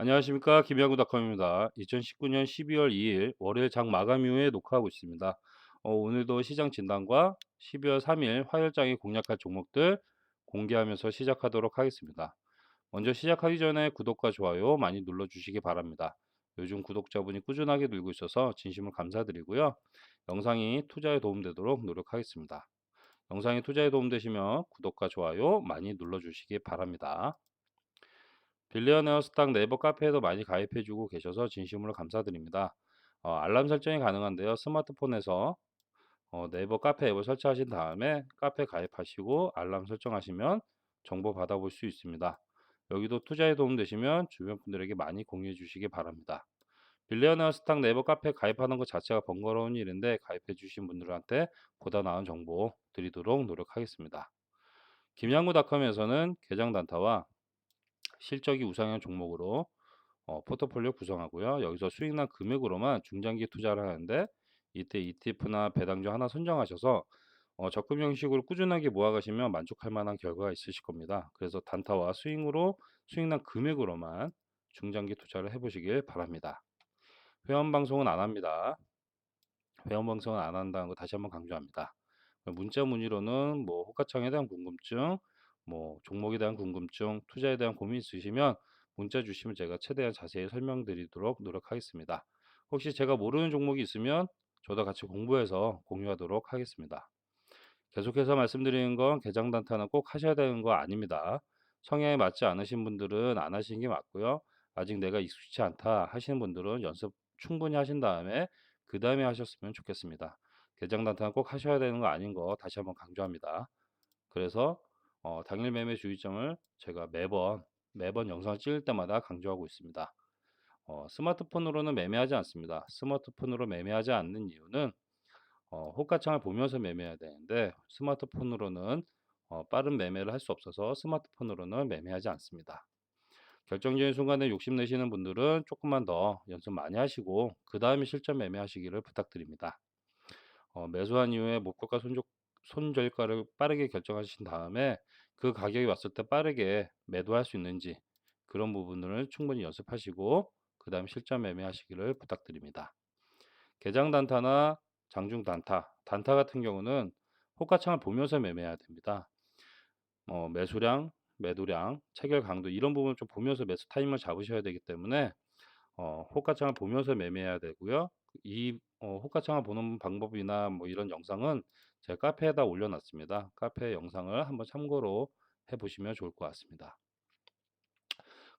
안녕하십니까 김양구닷컴입니다. 2019년 12월 2일 월요일 장 마감 이후에 녹화하고 있습니다. 어, 오늘도 시장 진단과 12월 3일 화요일장에 공략할 종목들 공개하면서 시작하도록 하겠습니다. 먼저 시작하기 전에 구독과 좋아요 많이 눌러주시기 바랍니다. 요즘 구독자분이 꾸준하게 늘고 있어서 진심으로 감사드리고요. 영상이 투자에 도움되도록 노력하겠습니다. 영상이 투자에 도움되시면 구독과 좋아요 많이 눌러주시기 바랍니다. 빌리언웨어 스탁 네이버 카페에도 많이 가입해주고 계셔서 진심으로 감사드립니다. 어, 알람 설정이 가능한데요. 스마트폰에서 어, 네이버 카페 앱을 설치하신 다음에 카페 가입하시고 알람 설정하시면 정보 받아볼 수 있습니다. 여기도 투자에 도움되시면 주변 분들에게 많이 공유해 주시기 바랍니다. 빌리언웨어 스탁 네이버 카페 가입하는 것 자체가 번거로운 일인데 가입해 주신 분들한테 보다 나은 정보 드리도록 노력하겠습니다. 김양구닷컴에서는 계정 단타와 실적이 우상향 종목으로 어, 포트폴리오 구성하고요. 여기서 수익난 금액으로만 중장기 투자를 하는데 이때 ETF나 배당주 하나 선정하셔서 어, 적금 형식으로 꾸준하게 모아가시면 만족할 만한 결과가 있으실 겁니다. 그래서 단타와 스윙으로 수익난 금액으로만 중장기 투자를 해보시길 바랍니다. 회원 방송은 안 합니다. 회원 방송은 안 한다는 거 다시 한번 강조합니다. 문자 문의로는 뭐 호가창에 대한 궁금증, 뭐 종목에 대한 궁금증, 투자에 대한 고민 있으시면 문자 주시면 제가 최대한 자세히 설명드리도록 노력하겠습니다. 혹시 제가 모르는 종목이 있으면 저도 같이 공부해서 공유하도록 하겠습니다. 계속해서 말씀드리는 건 개장 단타는 꼭 하셔야 되는 거 아닙니다. 성향에 맞지 않으신 분들은 안 하시는 게 맞고요. 아직 내가 익숙치 않다 하시는 분들은 연습 충분히 하신 다음에 그 다음에 하셨으면 좋겠습니다. 개장 단타는 꼭 하셔야 되는 거 아닌 거 다시 한번 강조합니다. 그래서 어, 당일 매매 주의점을 제가 매번 매번 영상을 찍을 때마다 강조하고 있습니다. 어, 스마트폰으로는 매매하지 않습니다. 스마트폰으로 매매하지 않는 이유는 어, 호가창을 보면서 매매해야 되는데 스마트폰으로는 어, 빠른 매매를 할 수 없어서 스마트폰으로는 매매하지 않습니다. 결정적인 순간에 욕심내시는 분들은 조금만 더 연습 많이 하시고 그 다음에 실전 매매하시기를 부탁드립니다. 어, 매수한 이후에 목표가 손절, 손절가를 빠르게 결정하신 다음에 그 가격이 왔을 때 빠르게 매도할 수 있는지 그런 부분을 충분히 연습하시고 그 다음 실전 매매하시기를 부탁드립니다. 개장 단타나 장중 단타, 단타 같은 경우는 호가창을 보면서 매매해야 됩니다. 어, 매수량, 매도량, 체결 강도 이런 부분을 좀 보면서 매수 타임을 잡으셔야 되기 때문에 어, 호가창을 보면서 매매해야 되고요. 이 어, 호가창을 보는 방법이나 뭐 이런 영상은 제 카페에다 올려놨습니다. 카페 영상을 한번 참고로 해보시면 좋을 것 같습니다.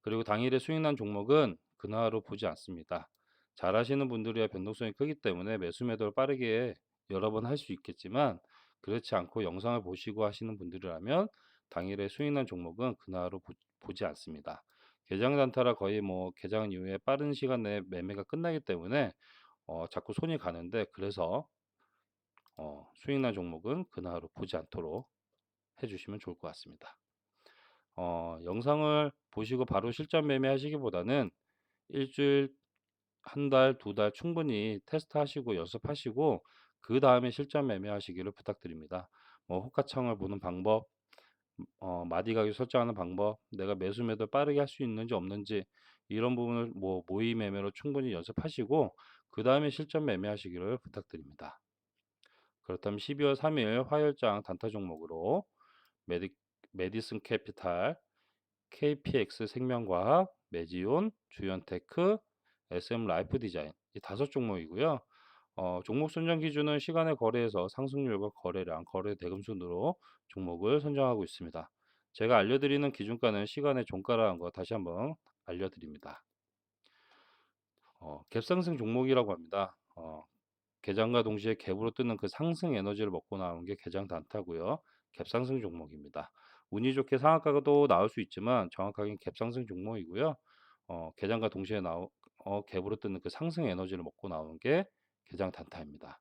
그리고 당일에 수익난 종목은 그날로 보지 않습니다. 잘 하시는 분들이야 변동성이 크기 때문에 매수 매도를 빠르게 여러 번 할 수 있겠지만 그렇지 않고 영상을 보시고 하시는 분들이라면 당일에 수익난 종목은 그날로 보, 지 않습니다. 개장 단타라 거의 뭐 개장 이후에 빠른 시간 내에 매매가 끝나기 때문에 어, 자꾸 손이 가는데 그래서 어, 수익난 종목은 그날로 보지 않도록 해주시면 좋을 것 같습니다. 어, 영상을 보시고 바로 실전 매매하시기보다는 일주일, 한 달, 두 달 충분히 테스트하시고 연습하시고 그 다음에 실전 매매하시기를 부탁드립니다. 뭐 호가창을 보는 방법, 어, 마디 가격 설정하는 방법, 내가 매수 매도 빠르게 할 수 있는지 없는지 이런 부분을 뭐 모의 매매로 충분히 연습하시고 그 다음에 실전 매매하시기를 부탁드립니다. 그렇다면 12월 3일 화요일장 단타 종목으로 메디, 메디슨 캐피탈, KPX 생명과학, 메지온, 주연테크, SM 라이프 디자인 이 다섯 종목이고요. 어, 종목 선정 기준은 시간의 거래에서 상승률과 거래량, 거래 대금 순으로 종목을 선정하고 있습니다. 제가 알려드리는 기준가는 시간의 종가라는 거 다시 한번 알려드립니다. 어, 갭상승 종목이라고 합니다. 어, 개장과 동시에 갭으로 뜨는 그 상승 에너지를 먹고 나오는 게 개장 단타고요. 갭상승 종목입니다. 운이 좋게 상한가가 또 나올 수 있지만 정확하게는 갭상승 종목이고요. 어, 개장과 동시에 나오, 어, 갭으로 뜨는 그 상승 에너지를 먹고 나오는 게 개장 단타입니다.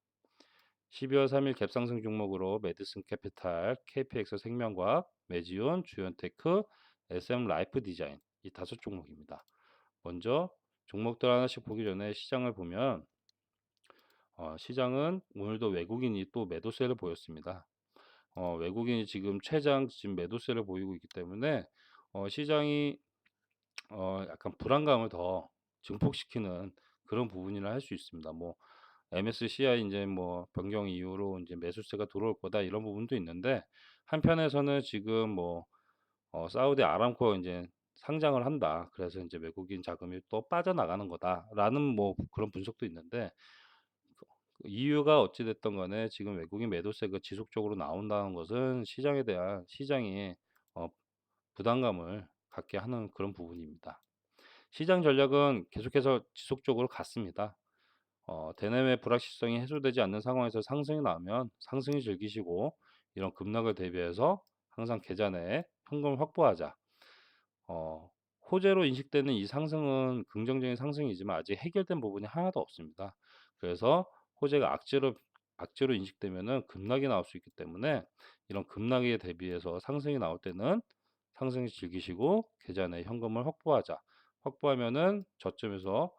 12월 3일 갭상승 종목으로 메디슨 캐피탈, KPX 생명과학, 메지온, 주연테크, SM 라이프 디자인 이 다섯 종목입니다. 먼저 종목들 하나씩 보기 전에 시장을 보면 어, 시장은 오늘도 외국인이 또 매도세를 보였습니다. 어, 외국인이 지금 최장 지금 매도세를 보이고 있기 때문에 어, 시장이 어 약간 불안감을 더 증폭시키는 그런 부분이라 할 수 있습니다. 뭐 MSCI 인제 뭐 변경 이후로 인제 매수세가 들어올 거다 이런 부분도 있는데 한편에서는 지금 뭐 어 사우디 아람코 인제 상장을 한다. 그래서 인제 '외국인 자금이 또 빠져나가는 거다.'라는 뭐 그런 분석도 있는데 그 이유가 어찌 됐든 간에 지금 외국인 매도세가 지속적으로 나온다는 것은 시장에 대한 시장이 어 부담감을 갖게 하는 그런 부분입니다. 시장 전략은 계속해서 지속적으로 같습니다. 어 대내외 불확실성이 해소되지 않는 상황에서 상승이 나오면 상승을 즐기시고 이런 급락을 대비해서 항상 계좌 내에 현금을 확보하자. 어 호재로 인식되는 이 상승은 긍정적인 상승이지만 아직 해결된 부분이 하나도 없습니다. 그래서 호재가 악재로 악재로 인식되면은 급락이 나올 수 있기 때문에 이런 급락에 대비해서 상승이 나올 때는 상승을 즐기시고 계좌 내에 현금을 확보하자. 확보하면은 저점에서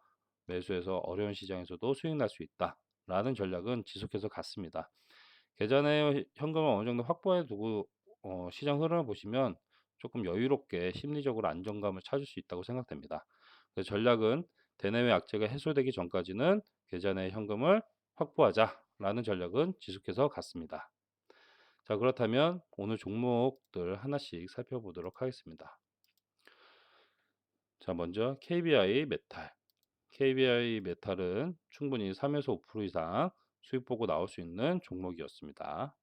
매수해서 어려운 시장에서도 수익 날 수 있다라는 전략은 지속해서 같습니다. 계좌 내에 현금을 어느 정도 확보해 두고 어 시장 흐름을 보시면 조금 여유롭게 심리적으로 안정감을 찾을 수 있다고 생각됩니다. 그래서 전략은 대내외 악재가 해소되기 전까지는 계좌 내에 현금을 확보하자라는 전략은 지속해서 같습니다. 자, 그렇다면 오늘 종목들 하나씩 살펴보도록 하겠습니다. 자, 먼저 KBI 메탈. KBI 메탈은 충분히 3에서 5% 이상 수익 보고 나올 수 있는 종목이었습니다.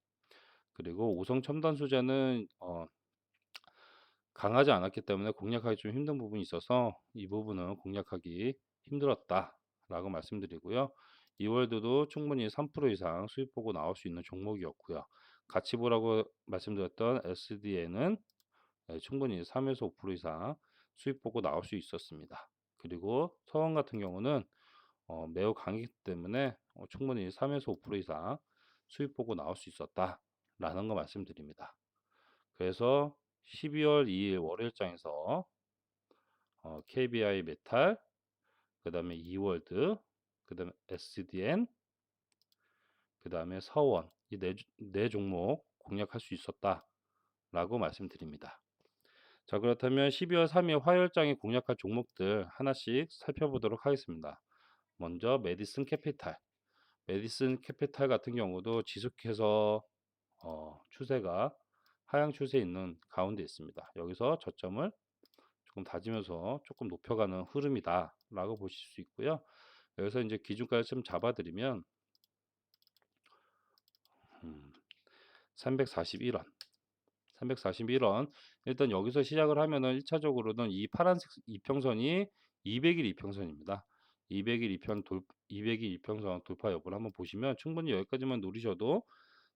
그리고 오성 첨단 소재는 어, 강하지 않았기 때문에 공략하기 좀 힘든 부분이 있어서 이 부분은 공략하기 힘들었다라고 말씀드리고요. 이월드도 충분히 3% 이상 수익 보고 나올 수 있는 종목이었고요. 같이 보라고 말씀드렸던 SDN은 네, 충분히 3에서 5% 이상 수익 보고 나올 수 있었습니다. 그리고 서원 같은 경우는 어, 매우 강했기 때문에 어, 충분히 3에서 5% 이상 수익 보고 나올 수 있었다라는 거 말씀드립니다. 그래서 12월 2일 월요일장에서 어, KBI 메탈, 그 다음에 이월드, 그 다음에 SDN, 그 다음에 서원 이 네 네 종목 공략할 수 있었다라고 말씀드립니다. 자 그렇다면 12월 3일 화요일장에 공략할 종목들 하나씩 살펴보도록 하겠습니다. 먼저 메디슨 캐피탈. 메디슨 캐피탈 같은 경우도 지속해서 어, 추세가 하향 추세에 있는 가운데 있습니다. 여기서 저점을 조금 다지면서 조금 높여가는 흐름이다 라고 보실 수 있고요. 여기서 이제 기준가를 좀 잡아드리면 음, 341원 341원 일단 여기서 시작을 하면은 1차적으로는 이 파란색 이평선이 200일 이평선입니다. 200일 이평 돌 200일 이평선 돌파 여부를 한번 보시면 충분히 여기까지만 누리셔도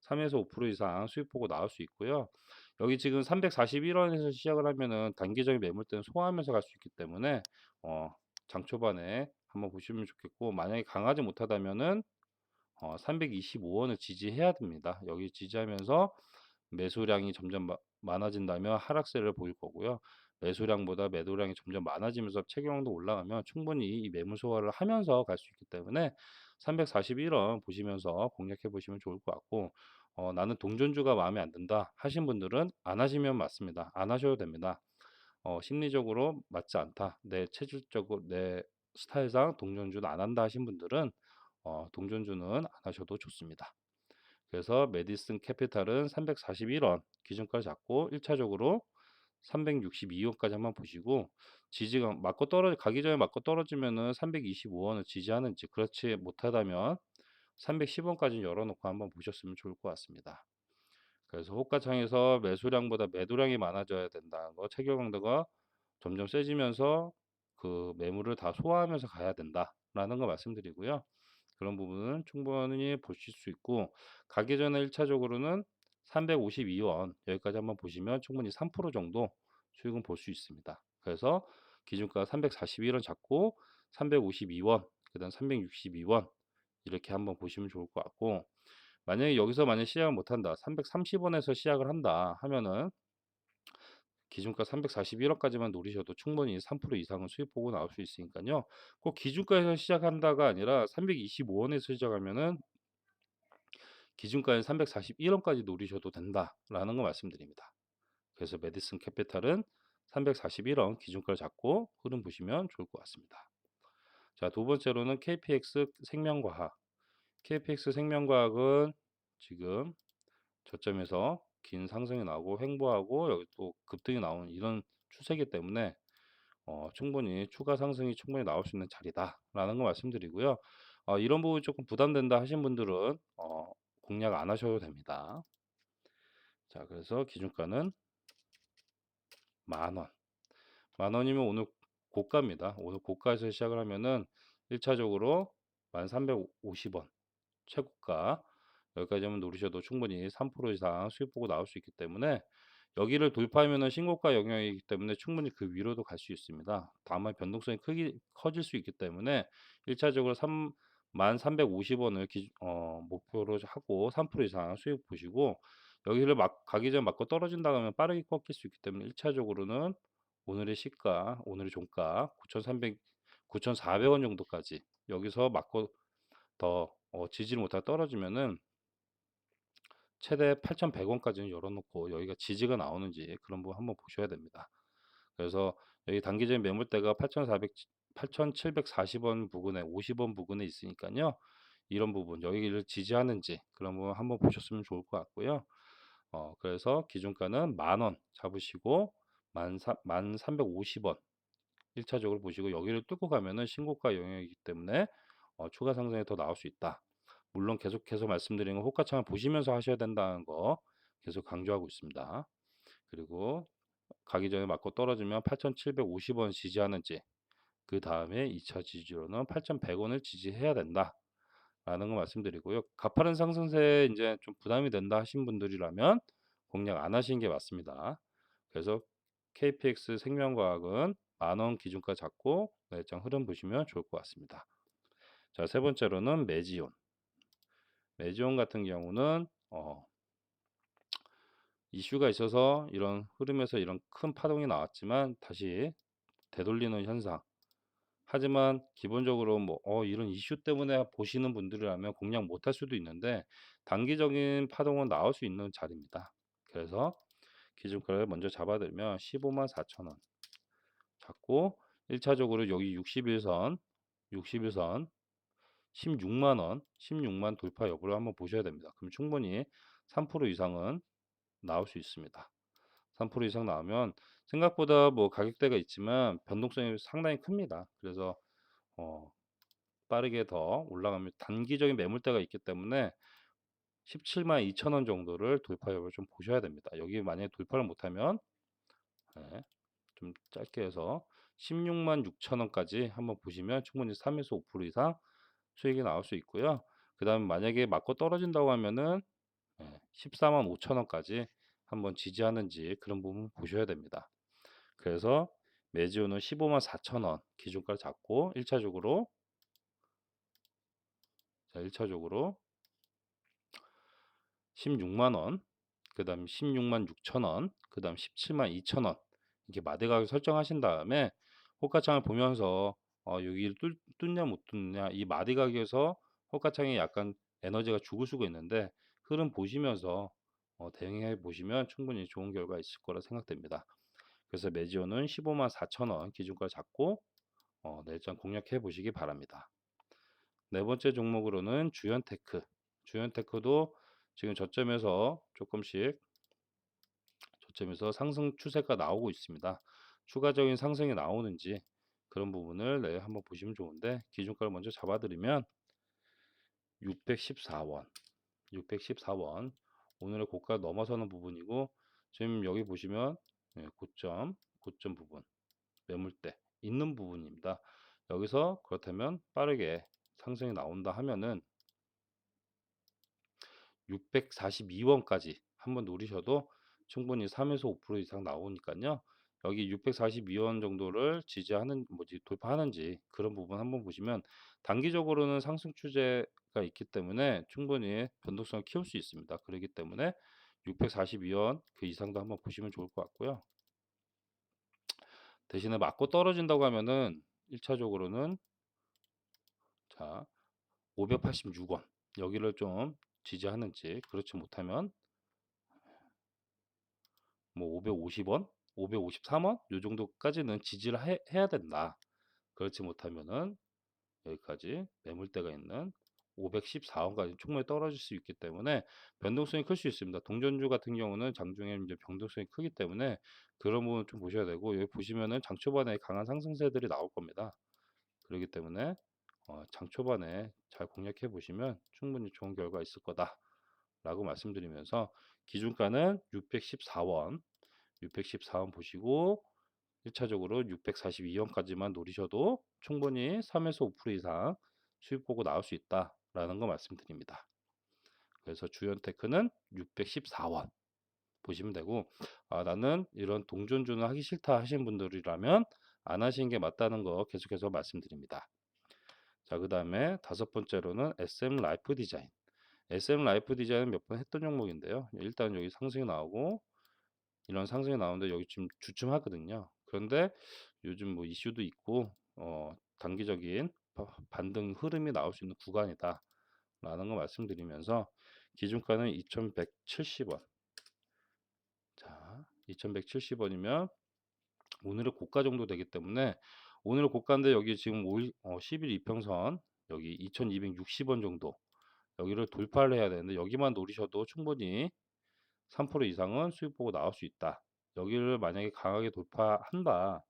3에서 5% 이상 수익 보고 나올 수 있고요. 여기 지금 341원에서 시작을 하면은 단기적인 매물대는 소화하면서 갈 수 있기 때문에 어, 장 초반에 한번 보시면 좋겠고 만약에 강하지 못하다면은 어, 325원을 지지해야 됩니다. 여기 지지하면서 매수량이 점점 마, 많아진다면 하락세를 보일 거고요. 매수량보다 매도량이 점점 많아지면서 체결량도 올라가면 충분히 이 매물 소화를 하면서 갈 수 있기 때문에 341원 보시면서 공략해 보시면 좋을 것 같고 어, 나는 동전주가 마음에 안 든다 하신 분들은 안 하시면 맞습니다. 안 하셔도 됩니다. 어, 심리적으로 맞지 않다. 내 체질적으로 내 스타일상 동전주는 안 한다 하신 분들은 어, 동전주는 안 하셔도 좋습니다. 그래서 메디슨 캐피탈은 341원 기준가를 잡고 1차적으로 362원까지 한번 보시고 지지가 맞고 떨어 가기 전에 맞고 떨어지면은 325원을 지지하는지 그렇지 못하다면 310원까지 열어놓고 한번 보셨으면 좋을 것 같습니다. 그래서 호가창에서 매수량보다 매도량이 많아져야 된다는 거 체결 강도가 점점 세지면서 그 매물을 다 소화하면서 가야 된다라는 거 말씀드리고요. 그런 부분은 충분히 보실 수 있고 가기 전에 1차적으로는 352원 여기까지 한번 보시면 충분히 3% 정도 수익은 볼 수 있습니다. 그래서 기준가 341원 잡고 352원 그 다음 362원 이렇게 한번 보시면 좋을 것 같고 만약에 여기서 만약 시작을 못한다 330원에서 시작을 한다 하면은 기준가 341원까지만 노리셔도 충분히 3% 이상은 수익 보고 나올 수 있으니까요. 꼭 기준가에서 시작한다가 아니라 325원에서 시작하면은 기준가인 341원까지 노리셔도 된다라는 거 말씀드립니다. 그래서 메디슨 캐피탈은 341원 기준가를 잡고 흐름 보시면 좋을 것 같습니다. 자, 두 번째로는 KPX 생명과학. KPX 생명과학은 지금 저점에서 긴 상승이 나오고 횡보하고 여기 또 급등이 나오는 이런 추세이기 때문에 어, 충분히 추가 상승이 충분히 나올 수 있는 자리다라는 거 말씀드리고요. 어, 이런 부분이 조금 부담된다 하신 분들은 어, 공략 안 하셔도 됩니다. 자, 그래서 기준가는 만 원. 만 원이면 오늘 고가입니다. 오늘 고가에서 시작을 하면은 1차적으로 1350원 최고가 여기까지 한번 누르셔도 충분히 3% 이상 수익 보고 나올 수 있기 때문에 여기를 돌파하면은 신고가 영역이기 때문에 충분히 그 위로도 갈 수 있습니다. 다만 변동성이 크기 커질 수 있기 때문에 1차적으로 3 1350원을 기, 어, 목표로 하고 3% 이상 수익 보시고 여기를 막 가기 전 맞고 떨어진다 하면 빠르게 꺾일 수 있기 때문에 1차적으로는 오늘의 시가, 오늘의 종가 9,300, 9,400원 정도까지 여기서 맞고 더 어, 지지를 못하고 떨어지면은 최대 8,100원까지는 열어놓고 여기가 지지가 나오는지 그런 부분 한번 보셔야 됩니다. 그래서 여기 단기적인 매물대가 8,400, 8,740원 부근에 50원 부근에 있으니까요. 이런 부분 여기를 지지하는지 그런 부분 한번 보셨으면 좋을 것 같고요. 어, 그래서 기준가는 만 원 잡으시고 만, 만 350원 1차적으로 보시고 여기를 뚫고 가면은 신고가 영역이기 때문에 어, 추가 상승이 더 나올 수 있다. 물론 계속해서 말씀드리는 건 호가창을 보시면서 하셔야 된다는 거 계속 강조하고 있습니다. 그리고 가기 전에 맞고 떨어지면 8,750원 지지하는지 그 다음에 2차 지지로는 8,100원을 지지해야 된다. 라는 거 말씀드리고요. 가파른 상승세에 이제 좀 부담이 된다 하신 분들이라면 공략 안 하시는 게 맞습니다. 그래서 KPX 생명과학은 만원 기준가 잡고 내장 흐름 보시면 좋을 것 같습니다. 자, 세 번째로는 매지온. 매지온 같은 경우는 어, 이슈가 있어서 이런 흐름에서 이런 큰 파동이 나왔지만 다시 되돌리는 현상. 하지만 기본적으로 뭐 어, 이런 이슈 때문에 보시는 분들이라면 공략 못할 수도 있는데 단기적인 파동은 나올 수 있는 자리입니다. 그래서 기준가를 먼저 잡아들면 15만 4천 원 잡고 1차적으로 여기 61선 61선 16만 원 16만 돌파 여부를 한번 보셔야 됩니다. 그럼 충분히 3% 이상은 나올 수 있습니다. 3% 이상 나오면 생각보다 뭐 가격대가 있지만 변동성이 상당히 큽니다. 그래서 어, 빠르게 더 올라가면 단기적인 매물대가 있기 때문에 17만 2천 원 정도를 돌파 여부를 좀 보셔야 됩니다. 여기 만약에 돌파를 못하면 네, 좀 짧게 해서 16만 6천 원까지 한번 보시면 충분히 3에서 5% 이상 수익이 나올 수 있고요. 그 다음에 만약에 맞고 떨어진다고 하면은 14만 5천 원까지 한번 지지하는지 그런 부분 보셔야 됩니다. 그래서 매지오는 15만 4천 원 기준가를 잡고 1차적으로 자 1차적으로 16만 원, 그 다음 16만 6천 원, 그 다음 17만 2천 원 이렇게 마대 가격 설정하신 다음에 호가창을 보면서 어, 여기를 뚫, 뚫냐 못 뚫냐 이 마디 가격에서 호가창이 약간 에너지가 죽을 수가 있는데 흐름 보시면서 어, 대응해 보시면 충분히 좋은 결과 있을 거라 생각됩니다. 그래서 매지오는 15만 4천 원 기준가 잡고 어, 내일장 공략해 보시기 바랍니다. 네 번째 종목으로는 주연테크. 주연테크도 지금 저점에서 조금씩 저점에서 상승 추세가 나오고 있습니다. 추가적인 상승이 나오는지 그런 부분을 네, 한번 보시면 좋은데 기준가를 먼저 잡아드리면 614원. 614원. 오늘의 고가 넘어서는 부분이고 지금 여기 보시면 네, 고점 고점 부분 매물대 있는 부분입니다. 여기서 그렇다면 빠르게 상승이 나온다 하면은 642원까지 한번 누리셔도 충분히 3에서 5% 이상 나오니까요 여기 642원 정도를 지지하는 뭐지 돌파하는지 그런 부분 한번 보시면 단기적으로는 상승 추세가 있기 때문에 충분히 변동성을 키울 수 있습니다. 그렇기 때문에 642원 그 이상도 한번 보시면 좋을 것 같고요. 대신에 맞고 떨어진다고 하면은 1차적으로는 자 586원 여기를 좀 지지하는지 그렇지 못하면 뭐 550원 553원 요 정도까지는 지지를 해, 해야 된다. 그렇지 못하면은 여기까지 매물대가 있는 514원까지 충분히 떨어질 수 있기 때문에 변동성이 클 수 있습니다. 동전주 같은 경우는 장중에 이제 변동성이 크기 때문에 그런 부분 좀 보셔야 되고 여기 보시면은 장 초반에 강한 상승세들이 나올 겁니다. 그렇기 때문에 어, 장 초반에 잘 공략해 보시면 충분히 좋은 결과 있을 거다라고 말씀드리면서 기준가는 614원, 614원 보시고 1차적으로 642원까지만 노리셔도 충분히 3에서 5% 이상 수익 보고 나올 수 있다라는 거 말씀드립니다. 그래서 주연테크는 614원 보시면 되고 아, 나는 이런 동전주는 하기 싫다 하시는 분들이라면 안 하시는 게 맞다는 거 계속해서 말씀드립니다. 자, 그 다음에 다섯 번째로는 SM 라이프 디자인. SM 라이프 디자인은 몇 번 했던 종목인데요. 일단 여기 상승이 나오고 이런 상승이 나오는데 여기 지금 주춤하거든요. 그런데 요즘 뭐 이슈도 있고 어, 단기적인 바- 반등 흐름이 나올 수 있는 구간이다. 라는 거 말씀드리면서 기준가는 2170원. 자, 2170원이면 오늘의 고가 정도 되기 때문에 오늘의 고가인데 여기 지금 5일, 어, 10일 이평선 여기 2260원 정도 여기를 돌파를 해야 되는데 여기만 노리셔도 충분히 3% 이상은 수익 보고 나올 수 있다. 여기를 만약에 강하게 돌파한다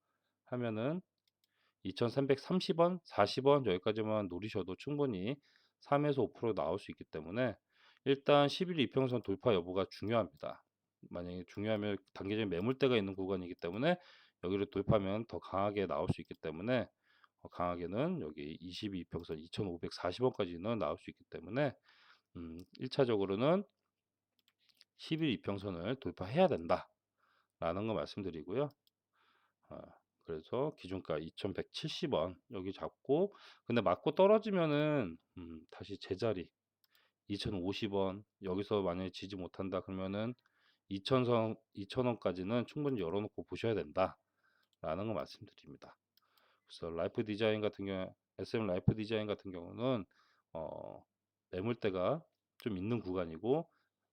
하면은 2330원, 40원 여기까지만 노리셔도 충분히 3에서 5% 나올 수 있기 때문에 일단 11 이평선 돌파 여부가 중요합니다. 만약에 중요하면 단기적인 매물대가 있는 구간이기 때문에 여기를 돌파하면 더 강하게 나올 수 있기 때문에 어, 강하게는 여기 22 이평선 2540원까지는 나올 수 있기 때문에 음, 1차적으로는 11 이평선을 돌파해야 된다. 라는 거 말씀드리고요. 어, 그래서 기준가 2170원 여기 잡고 근데 맞고 떨어지면은 음, 다시 제자리 2050원 여기서 만약에 지지 못한다 그러면은 2000선 2000원까지는 충분히 열어놓고 보셔야 된다 라는 거 말씀드립니다 그래서 라이프 디자인 같은 경우 SM 라이프 디자인 같은 경우는 어, 매물대가 좀 있는 구간이고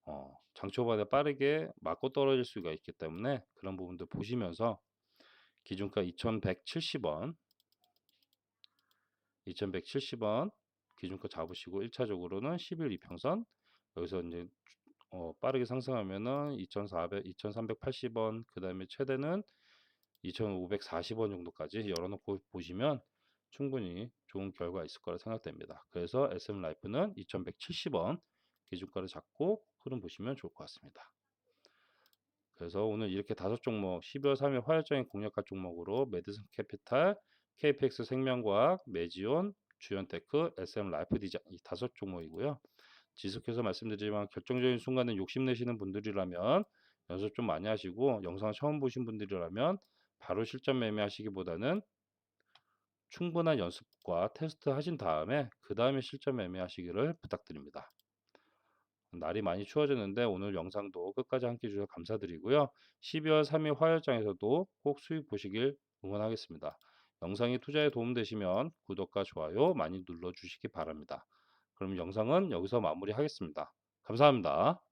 어, 장초반에 빠르게 맞고 떨어질 수가 있기 때문에 그런 부분들 보시면서 기준가 2170원 2170원 기준가 잡으시고 1차적으로는 11 이평선 여기서 이제 어, 빠르게 상승하면은 2400, 2380원 그 다음에 최대는 2540원 정도까지 열어놓고 보시면 충분히 좋은 결과 있을 거라 생각됩니다. 그래서 SM 라이프는 2170원 기준가를 잡고 흐름 보시면 좋을 것 같습니다. 그래서 오늘 이렇게 다섯 종목 12월 3일 화요일장에 공략할 종목으로 메디슨 캐피탈, KPX 생명과학, 메지온, 주연테크, SM 라이프 디자인 이 다섯 종목이고요. 지속해서 말씀드리지만 결정적인 순간에 욕심내시는 분들이라면 연습 좀 많이 하시고 영상 처음 보신 분들이라면 바로 실전 매매하시기보다는 충분한 연습과 테스트 하신 다음에 그 다음에 실전 매매하시기를 부탁드립니다. 날이 많이 추워졌는데 오늘 영상도 끝까지 함께 해주셔서 감사드리고요. 12월 3일 화요일장에서도 꼭 수익 보시길 응원하겠습니다. 영상이 투자에 도움되시면 구독과 좋아요 많이 눌러주시기 바랍니다. 그럼 영상은 여기서 마무리하겠습니다. 감사합니다.